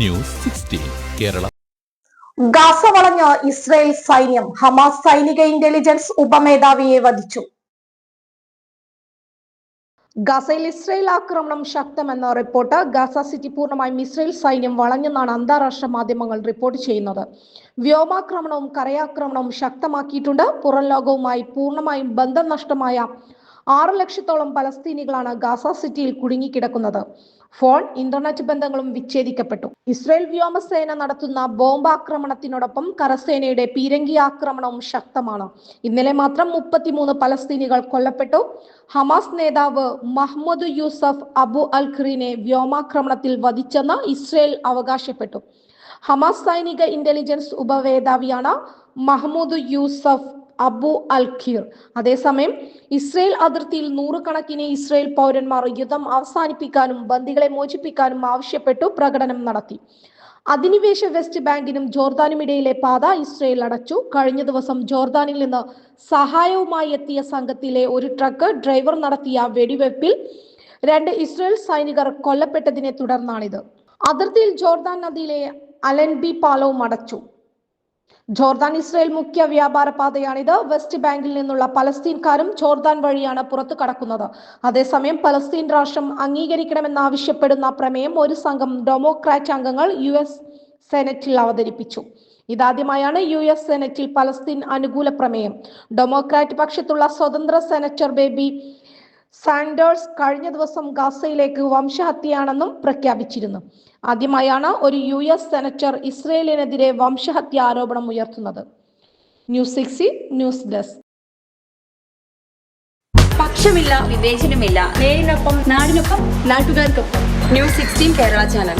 News sixteen Kerala. Gaza വളഞ്ഞ് Israel സൈന്യം Hamas സൈനിക ഇന്റലിജൻസ് ഉപമേധാവിയെ വധിച്ചു. ഗസയിൽ ഇസ്രയേൽ ആക്രമണം ശക്തമെന്ന റിപ്പോർട്ട് ഗാസ സിറ്റി പൂർണമായും ഇസ്രയേൽ സൈന്യം വളഞ്ഞെന്നാണ് അന്താരാഷ്ട്ര മാധ്യമങ്ങൾ റിപ്പോർട്ട് ചെയ്യുന്നത്. വ്യോമാക്രമണവും കരയാക്രമണവും ശക്തമാക്കിയിട്ടുണ്ട്. പുറം ലോകവുമായി പൂർണമായും ബന്ധം നഷ്ടമായ ആറ് ലക്ഷത്തോളം പലസ്തീനികളാണ് ഗാസ സിറ്റിയിൽ കുടുങ്ങിക്കിടക്കുന്നത്. ഫോൺ ഇന്റർനെറ്റ് ബന്ധങ്ങളും വിച്ഛേദിക്കപ്പെട്ടു. ഇസ്രായേൽ വ്യോമസേന നടത്തുന്ന ബോംബാക്രമണത്തിനോടൊപ്പം കരസേനയുടെ പീരങ്കി ആക്രമണവും ശക്തമാണ്. ഇന്നലെ മാത്രം മുപ്പത്തിമൂന്ന് പലസ്തീനികൾ കൊല്ലപ്പെട്ടു. ഹമാസ് നേതാവ് മഹ്മദ് യൂസഫ് അബു അൽ ഖ്രീനെ വ്യോമാക്രമണത്തിൽ വധിച്ചെന്ന് ഇസ്രയേൽ അവകാശപ്പെട്ടു. ഹമാസ് സൈനിക intelligence ഉപമേധാവിയാണ് Mahmoud Yusuf Abu al Khir അതേസമയം ഇസ്രയേൽ അതിർത്തിയിൽ നൂറുകണക്കിന് ഇസ്രയേൽ പൗരന്മാർ യുദ്ധം അവസാനിപ്പിക്കാനും ബന്ദികളെ മോചിപ്പിക്കാനും ആവശ്യപ്പെട്ടു പ്രകടനം നടത്തി. അധിനിവേശ വെസ്റ്റ് ബാങ്കിനും ജോർദാനും ഇടയിലെ പാത ഇസ്രയേൽ അടച്ചു. കഴിഞ്ഞ ദിവസം ജോർദാനിൽ നിന്ന് സഹായവുമായി എത്തിയ സംഘത്തിലെ ഒരു ട്രക്ക് ഡ്രൈവർ നടത്തിയ വെടിവെപ്പിൽ രണ്ട് ഇസ്രയേൽ സൈനികർ കൊല്ലപ്പെട്ടതിനെ തുടർന്നാണിത്. അതിർത്തിയിൽ ജോർദാൻ നദിയിലെ അലൻബി പാലവും അടച്ചു. ജോർദാൻ ഇസ്രയേൽ മുഖ്യ വ്യാപാര പാതയാണിത്. വെസ്റ്റ് ബാങ്കിൽ നിന്നുള്ള പലസ്തീൻകാരും ജോർദാൻ വഴിയാണ് പുറത്തു കടക്കുന്നത്. അതേസമയം പലസ്തീൻ രാഷ്ട്രം അംഗീകരിക്കണമെന്നാവശ്യപ്പെടുന്ന പ്രമേയം ഒരു സംഘം ഡെമോക്രാറ്റ് അംഗങ്ങൾ യു എസ് സെനറ്റിൽ അവതരിപ്പിച്ചു. ഇതാദ്യമായാണ് യു എസ് സെനറ്റിൽ പലസ്തീൻ അനുകൂല പ്രമേയം. ഡെമോക്രാറ്റ് പക്ഷത്തുള്ള സ്വതന്ത്ര സെനറ്റർ ബേബി സാൻഡേഴ്സ് കഴിഞ്ഞ ദിവസം ഗാസയിലേക്ക് വംശഹത്യയാണെന്നും പ്രഖ്യാപിച്ചിരുന്നു. ആദ്യമായാണ് ഒരു യു എസ് സെനറ്റർ ഇസ്രയേലിനെതിരെ വംശഹത്യ ആരോപണം ഉയർത്തുന്നത്. News sixteen news desk. പക്ഷമില്ല വിവേചനമില്ല. നേരിനൊപ്പം നാടിനൊപ്പം നാട്ടുകാർക്കൊപ്പം. News sixteen Kerala channel.